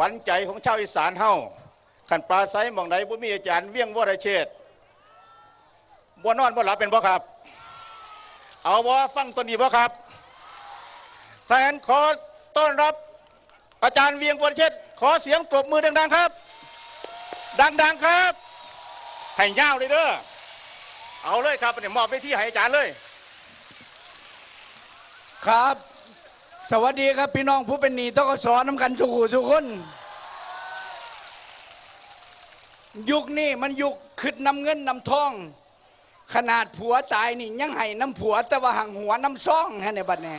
ขวัญใจของชาวอีสานเฮาขันปลาไซหมองไหนบ่มีอาจารย์เวียงวรเชษฐ์บ่นอนบ่หลับเป็นบ่ครับ เอาบ่ฟังตัวนี้บ่ครับแทนขอต้อนรับอาจารย์เวียงวรเชษขอเสียงปรบมือดังๆครับ ดังๆครับให้ยาวเลยเด้อเอาเลยครับเนี่ยมอบไปที่ให้อาจารย์เลย ครับ สวัสดีครับพี่น้องผู้เป็นหนี้ทกศน้ำกันทุกหูทุกคน ยุคนี้มันยุคขึ้นนำเงินนำทอง ขนาดผัวตายนี่ยังให้น้ำผัว แต่ว่าหังหัวน้ำซ่องฮะในบัดนี้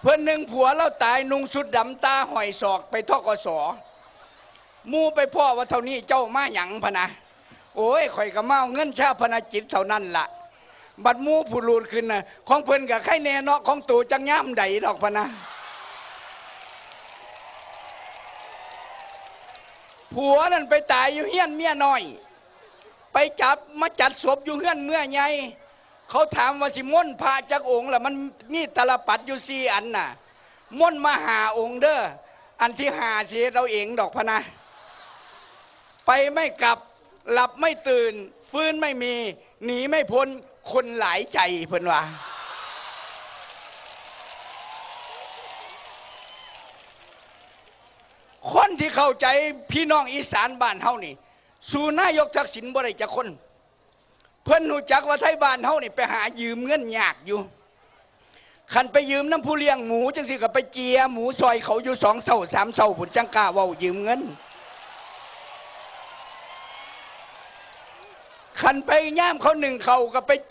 เพื่อนหนึ่งผัวเราตายนุงสุดดำตาหอยศอกไปทกศมู่ไปพ่อว่าเท่านี้เจ้ามาหยังพะนะโอ้ยข่อยก็มาเอาเงินชาพนาจิตเท่านั้นล่ะ บัดมูผู้ลูดขึ้นนะของเพิ่นกับไข่แน่เนาะของตู่จังย่ำใดดอกพะนะผัวนั่นไปตายอยู่เฮี้ยนเมียน้อย ไปจับมาจัดศพอยู่เฮือนเมื่อไงเขาถามว่าสิม่นพระจักองค์ล่ะมันมีตลปัดอยู่สี่อันน่ะม่นมาหาองค์เด้ออันที่หาเสียเราเองดอกพะนะไปไม่กลับ หลับไม่ตื่น ฟื้นไม่มี หนีไม่พ้น คนหลายใจเพิ่นว่าคนที่เข้าใจพี่น้องอีสานบ้านเฮานี่ สู่นายกทักษิณบ่ได้จักคน เพิ่นหูจักว่าไทยบ้านเฮานี่ ไปหายืมเงินยากอยู่คันไปยืมน้ำผู้เลี้ยงหมูจังสิก็ไปเจียหมูซอยเขาอยู่สองเสาสามเสาผุนจังกาว้ายืมเงิน คันไปย่ามเขาหนึ่งเขาก็ไป